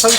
저기 저기